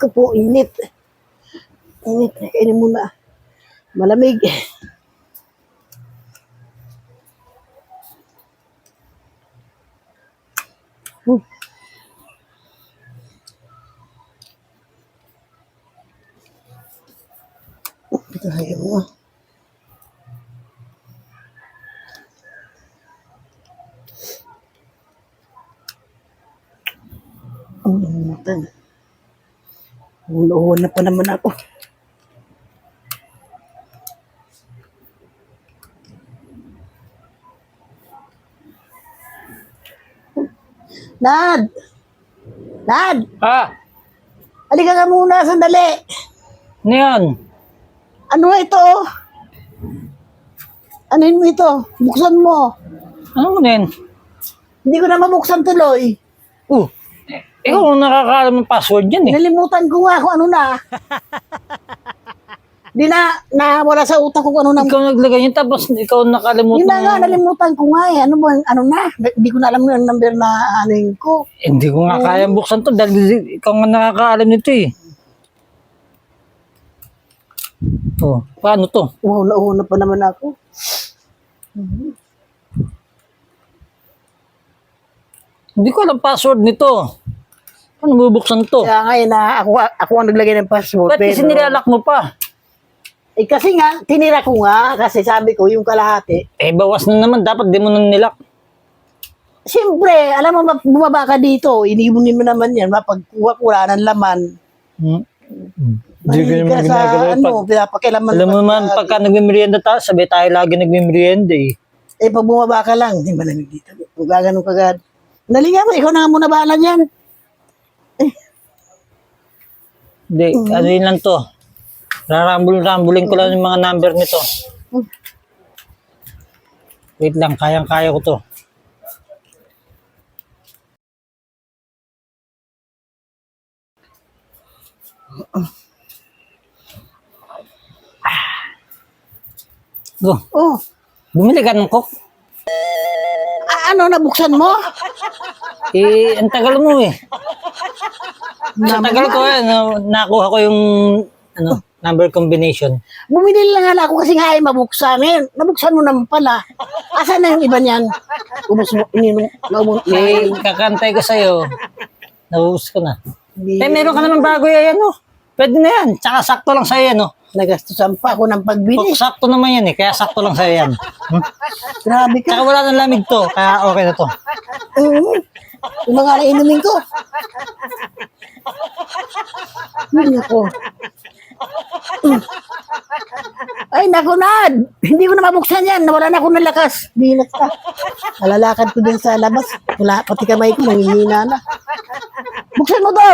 ko po, init. Init, kainin muna. Malamig. Hmm. Ito tayo mo. Ang limutan. Ulo na pa naman ako. Dad! Dad! Ah, Halika ka muna, sandali. ano yan? Ano ito? Ano mo ito? Buksan mo. Ano mo yan? Hindi ko na mabuksan tuloy. Uh, ikaw ang nakakaalam ng password yan eh. Nalimutan ko nga kung ano na. Di na, nawala sa utak ko kung ano na. Ikaw naglagay yun tapos ikaw ang nakalimutan. Yun na nga, nalimutan ko nga eh. Ano ba, ano na? Hindi ko na alam yung number na ano yun ko. Eh, Hindi ko nga kaya buksan to dahil ikaw ang nakakaalam nito eh. Oh, paano to? Wow, nauna pa naman ako. Hindi ko alam password nito. Paano bubuksan to? Kaya nga eh, na ako, ako ang naglagay ng password. Ba't kasi nilalak mo pa? Eh kasi nga, tinira ko nga, kasi sabi ko, yung kalahati. Eh, bawas na naman. Dapat di mo na nilak. Siyempre, alam mo, ma- bumaba ka dito, inibunin mo naman yan, mapagkuha ko wala ng laman. Hmm. Hindi ko naman ka sa, ginagawa. ano, Pag, pinapakilaman. alam mo naman, pagka nagmimerienda tayo, sabi tayo lagi nagmimerienda eh. Eh, pag bumaba ka lang, hindi malamig dito. Kung gaganon ka agad. Nalinga mo, ikaw na nga muna bahala yan. Hindi, ano yun lang to. Rarambul-rambulin ko lang yung mga number nito. Mm. Wait lang, kayang-kaya ko to. Go, Oh, bumili ka ng coke. a- ano, nabuksan mo? Eh, ang tagal mo eh. Sa tagal ko na, nakuha ko yung ano, number combination. Bumili lang nga ako kasi nga ay mabuksan. Ngayon, nabuksan mo naman pala. Asan na yung iba niyan? Ubus mo, ininom, naubos. Eh, kakantay ko sa'yo. Naubos ko na. Eh, meron ka naman bago yan, oh. Pwede na yan. Tsaka sakto lang sa'yo yan, oh. nagastusan pa ako ng pagbili. Oh, sakto naman yan, eh. Kaya sakto lang sa'yo yan. Hmm? Grabe ka. Tsaka wala nang lamig to. Kaya okay na to. Mm. Yung mga nainumin ko. Hindi ako. Mm. Ay, naku Nad! Hindi ko na mabuksan yan. Nawala na ako ng lakas. Bilat ka. Malalakad ko din sa labas. Wala, pati kamay ko, nangihina na. Buksan mo to!